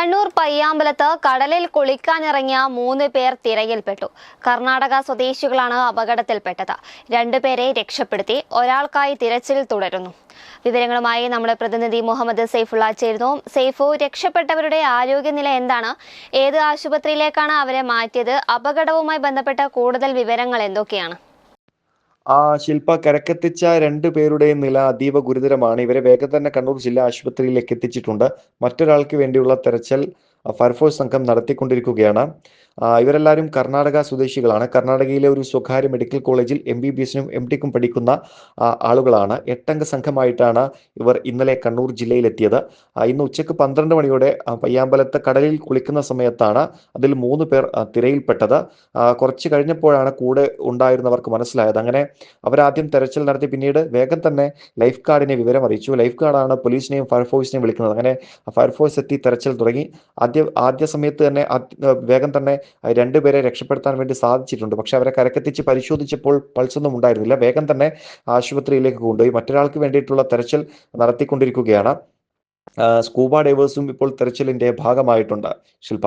കണ്ണൂർ പയ്യാമ്പലത്ത് കടലിൽ കുളിക്കാനിറങ്ങിയ മൂന്ന് പേർ തിരയിൽപ്പെട്ടു. കർണാടക സ്വദേശികളാണ് അപകടത്തിൽപ്പെട്ടത്. രണ്ടുപേരെ രക്ഷപ്പെടുത്തി ഒരാൾക്കായി തിരച്ചിൽ തുടരുന്നു. വിവരങ്ങളുമായി നമ്മുടെ പ്രതിനിധി മുഹമ്മദ് സൈഫുള്ള ചേരുന്നു. സെയ്ഫു രക്ഷപ്പെട്ടവരുടെ ആരോഗ്യനില എന്താണ്? ഏത് ആശുപത്രിയിലേക്കാണ് അവരെ മാറ്റിയത്? അപകടവുമായി ബന്ധപ്പെട്ട കൂടുതൽ വിവരങ്ങൾ എന്തൊക്കെയാണ്? ആ ശില്പ കരക്കെത്തിച്ച രണ്ടു പേരുടെയും നില അതീവ ഗുരുതരമാണ്. ഇവരെ വേഗം തന്നെ കണ്ണൂർ ജില്ലാ ആശുപത്രിയിലേക്ക് എത്തിച്ചിട്ടുണ്ട്. മറ്റൊരാൾക്ക് വേണ്ടിയുള്ള തെരച്ചിൽ ഫയർഫോഴ്സ് സംഘം നടത്തിക്കൊണ്ടിരിക്കുകയാണ്. ഇവരെല്ലാവരും കർണാടക സ്വദേശികളാണ്. കർണാടകയിലെ ഒരു സ്വകാര്യ മെഡിക്കൽ കോളേജിൽ എം ബി ബി എസിനും എം ടിക്കും പഠിക്കുന്ന ആളുകളാണ്. എട്ടംഗ സംഘമായിട്ടാണ് ഇവർ ഇന്നലെ കണ്ണൂർ ജില്ലയിലെത്തിയത്. ഇന്ന് ഉച്ചയ്ക്ക് പന്ത്രണ്ട് മണിയോടെ പയ്യാമ്പലത്ത് കടലിൽ കുളിക്കുന്ന സമയത്താണ് അതിൽ മൂന്ന് പേർ തിരയിൽപ്പെട്ടത്. കുറച്ച് കഴിഞ്ഞപ്പോഴാണ് കൂടെ ഉണ്ടായിരുന്നവർക്ക് മനസ്സിലായത്. അങ്ങനെ അവരാദ്യം തെരച്ചിൽ നടത്തി പിന്നീട് വേഗം തന്നെ ലൈഫ് ഗാർഡിനെ വിവരം അറിയിച്ചു. ലൈഫ് ഗാർഡാണ് പോലീസിനെയും ഫയർഫോഴ്സിനെയും വിളിക്കുന്നത്. അങ്ങനെ ഫയർഫോഴ്സ് എത്തി തെരച്ചിൽ തുടങ്ങി. ആദ്യ ആദ്യ സമയത്ത് തന്നെ വേഗം തന്നെ രണ്ടുപേരെ രക്ഷപ്പെടുത്താൻ വേണ്ടി സാധിച്ചിട്ടുണ്ട്. പക്ഷെ അവരെ കരക്കെത്തിച്ച് പരിശോധിച്ചപ്പോൾ പൾസ് ഒന്നും ഉണ്ടായിരുന്നില്ല. വേഗം തന്നെ ആശുപത്രിയിലേക്ക് കൊണ്ടുപോയി. മറ്റൊരാൾക്ക് വേണ്ടിയിട്ടുള്ള തെരച്ചിൽ നടത്തിക്കൊണ്ടിരിക്കുകയാണ്. സ്കൂബ ഡൈവേഴ്സും ഇപ്പോൾ തെരച്ചിലിന്റെ ഭാഗമായിട്ടുണ്ട്. ശില്പ